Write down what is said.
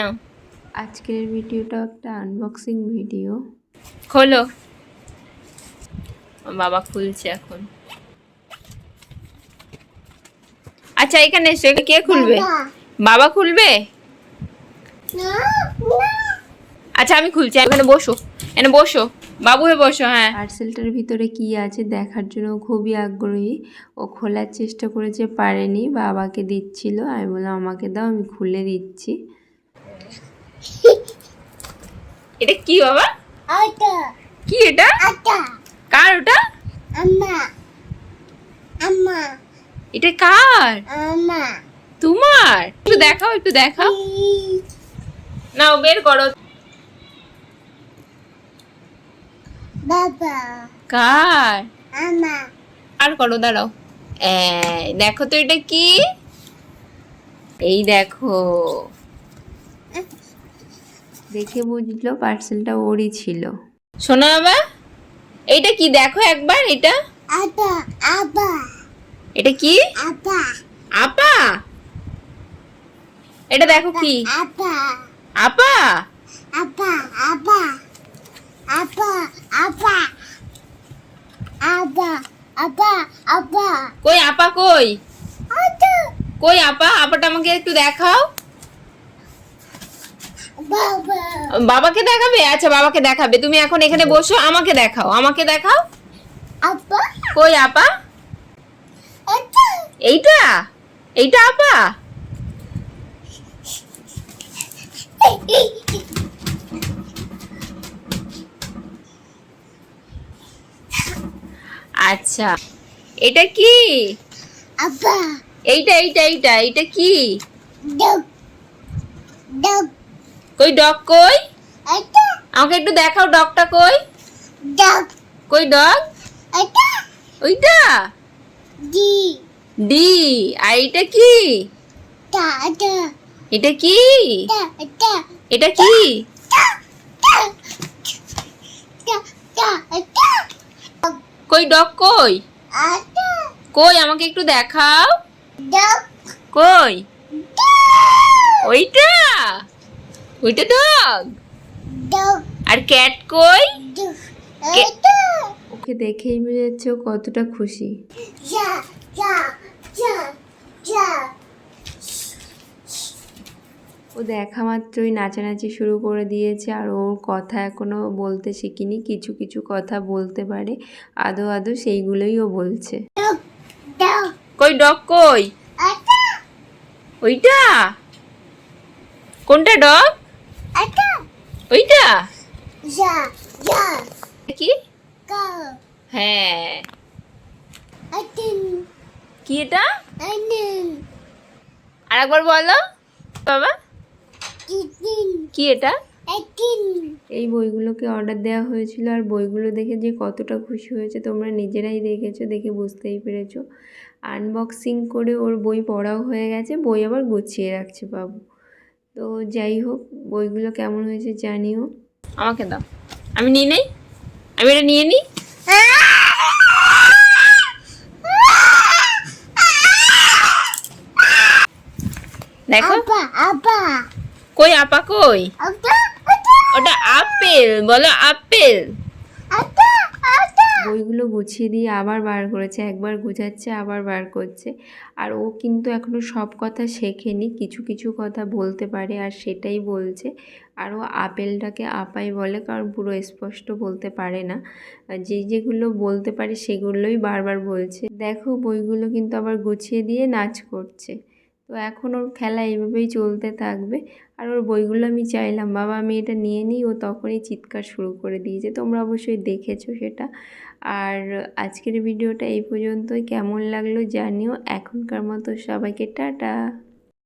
না। আজকের ভিডিওটা একটা আনবক্সিং ভিডিও খোলো। বাবা খুলছে এখন। আচ্ছা এখানে এসো কে খুলবে? বাবা। খুলবে? আচ্ছা আমি খুলছি এখানে বসো এখানে বসো। বাবু হয়ে বসো হ্যাঁ। পার্সেলটার ভিতরে কি আছে দেখার জন্য খুবই আগ্রহী। ও খোলার চেষ্টা করেছে পারেনি বাবাকে দিচ্ছিল। আমি বললাম আমাকে দাও আমি খুলে দিচ্ছি। এটা কি বাবা? কি এটা? কার ওটা? এটা কার. তোমার? একটু দেখাও একটু দেখাও। নাও বের করো। Baba, কার? আর করো দাঁড়াও। দেখো তো এটা কি? এই দেখো। দেখে বুঝলো পার্সেলটা ওরই ছিল। শোনো বাবা এইটা কি? দেখো একবার এটা। ada, aba, এটা কি? aba, আপা? এটা দেখো কি? aba, আপা? aba, aba, aba, aba, aba, aba, aba, কই আপা কই? ada, কই আপা? আপাটা আমাকে একটু দেখাও। বাবাকে দেখাবে? আচ্ছা বাবাকে দেখাবে। তুমি এখন এখানে বসো আমাকে দেখাও। আমাকে দেখাও। apa, কই আপা? এইটা? এইটা আপা? আচ্ছা। এটা কি? aba, এইটা এইটা এইটা এইটা কি? dog, dog, কই ডগ কই? আমাকে একটু দেখাও ডগটা কই? dog, কই ডগ? ওইটা? di, D. আর এটা কি? এটা। কি? এটা। কি? কই ডগ কই? কই আমাকে একটু দেখাও। কই? ওইটা? ওইটা ডগ আর ক্যাট কই? ওকে দেখেই বোঝা যাচ্ছে কতটা খুশি। ও দেখা মাত্রই নাচানাচি শুরু করে দিয়েছে আর ওর কথা এখনও বলতে শিখিনি কিছু কিছু কথা বলতে পারে আদো আদো সেইগুলোই ও বলছে। কই ডগ কই? ওইটা? কোনটা ডগ ওইটা? কি? হ্যাঁ। কি এটা? adin, আরেকবার বলো। বাবা। কি এটা? এই বইগুলোকে অর্ডার দেওয়া হয়েছিল আর বইগুলো দেখে যে কতটা খুশি হয়েছে। তোমরা নিজেরাই দেখেছ দেখে বুঝতেই পেরেছ। আনবক্সিং করে ওর বই পড়াও হয়ে গেছে। বই আবার গুছিয়ে রাখছে বাবু। তো যাই হোক বইগুলো কেমন হয়েছে জানিও। আমাকে দাও। আমি নিয়ে নেই? আমি এটা নিয়ে নিই? দেখো। কই আপা কই? ওটা আপেল বলো আপেল। বইগুলো গুছিয়ে দিয়ে আবার বার করেছে, একবার গোছাচ্ছে, আবার বার করছে। আর ও কিন্তু এখনও সব কথা শেখেনি, কিছু কিছু কথা বলতে পারে আর সেটাই বলছে। আর ও আপেলটাকে আপাই বলে, কারণ পুরো স্পষ্ট বলতে পারে না। যে যেগুলো বলতে পারে সেগুলোই বারবার বলছে। দেখো বইগুলো কিন্তু আবার গুছিয়ে দিয়ে নাচ করছে। তো এখন ওর খেলা এইভাবেই চলতে থাকবে। আর ওর বইগুলো আমি চাইলাম, বাবা আমি এটা নিয়ে নিই, ও তখনই চিৎকার শুরু করে দিয়েছে। তোমরা অবশ্যই দেখেছ সেটা। আর আজকের ভিডিওটা এই পর্যন্তই। কেমন লাগল জানিও। এখনকার মতো সবাইকে টাটা।